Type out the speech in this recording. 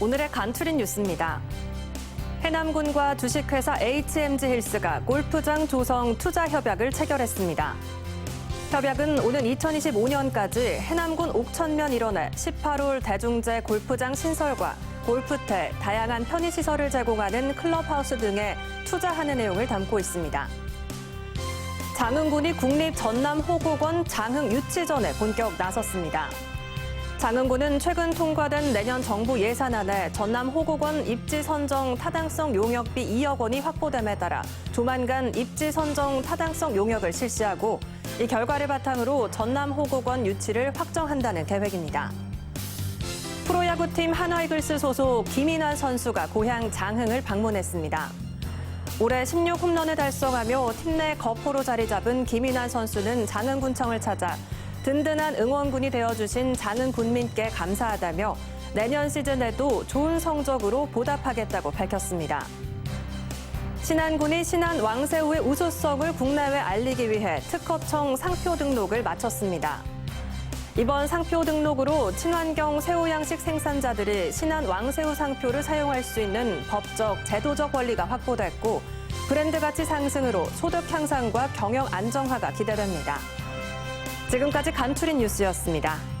오늘의 간추린 뉴스입니다. 해남군과 주식회사 HMG 힐스가 골프장 조성 투자 협약을 체결했습니다. 협약은 오는 2025년까지 해남군 옥천면 일원에 18홀 대중제 골프장 신설과 골프태, 다양한 편의시설을 제공하는 클럽하우스 등에 투자하는 내용을 담고 있습니다. 장흥군이 국립 전남 호국원 장흥 유치전에 본격 나섰습니다. 장흥군은 최근 통과된 내년 정부 예산안에 전남 호국원 입지 선정 타당성 용역비 2억 원이 확보됨에 따라 조만간 입지 선정 타당성 용역을 실시하고 이 결과를 바탕으로 전남 호국원 유치를 확정한다는 계획입니다. 프로야구팀 한화이글스 소속 김인환 선수가 고향 장흥을 방문했습니다. 올해 16홈런을 달성하며 팀 내 거포로 자리 잡은 김인환 선수는 장흥군청을 찾아 든든한 응원군이 되어주신 장흥 군민께 감사하다며 내년 시즌에도 좋은 성적으로 보답하겠다고 밝혔습니다. 신안군이 신안 왕새우의 우수성을 국내외 알리기 위해 특허청 상표 등록을 마쳤습니다. 이번 상표 등록으로 친환경 새우 양식 생산자들이 신안 왕새우 상표를 사용할 수 있는 법적, 제도적 권리가 확보됐고 브랜드 가치 상승으로 소득 향상과 경영 안정화가 기대됩니다. 지금까지 간추린 뉴스였습니다.